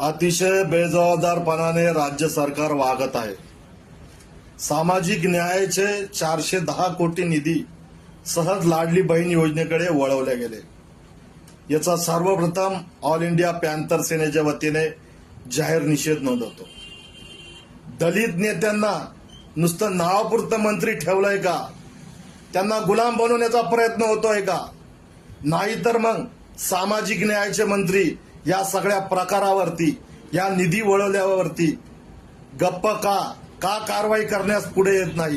अतिशय बेजबाबदारपणाने राज्य सरकार वागत आहे. सामाजिक न्यायाचे चारशे दहा कोटी निधी सहज लाडली बहीण योजनेकडे वळवले गेले. याचा सर्वप्रथम ऑल इंडिया पॅन्थर सेनेच्या वतीने जाहीर निषेध नोंदवतो. दलित नेत्यांना नुसतं नावापुरतं मंत्री ठेवलंय का? त्यांना गुलाम बनवण्याचा प्रयत्न होतोय का? नाहीतर मग सामाजिक न्यायाचे मंत्री या सगळ्या प्रकारावरती या निधी वळवल्यावरती गप्प का का कारवाई करण्यास पुढे येत नाही.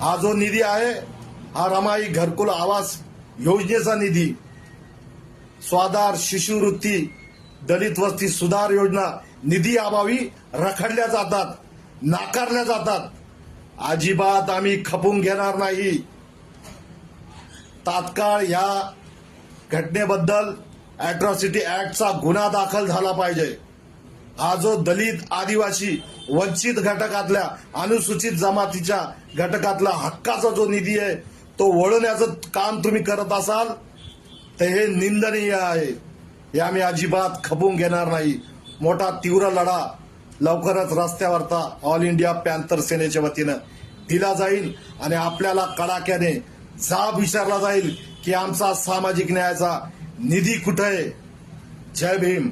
हा जो निधी आहे हा रमाई घरकुल आवास योजनेचा निधी स्वाधार शिष्यवृत्ती दलित वस्ती सुधार योजना निधी अभावी रखडल्या जातात नाकारल्या जातात. अजिबात आम्ही खपून घेणार नाही. तात्काळ या घटनेबद्दल अॅट्रॉसिटी ऍक्टचा गुन्हा दाखल झाला पाहिजे. हा जो दलित आदिवासी वंचित घटकातल्या अनुसूचित जमातीच्या घटकातला हक्काचा जो निधी आहे तो वळवण्याचं काम तुम्ही करत असाल तर हे निंदनीय आहे. हे आम्ही अजिबात खपून घेणार नाही. मोठा तीव्र लढा लवकरच रस्त्यावरचा ऑल इंडिया पॅन्थर सेनेच्या वतीनं दिला जाईल आणि आपल्याला कडाक्याने जाब विचारला जाईल की आमचा सामाजिक न्यायाचा निधी कुठे आहे? जय भीम.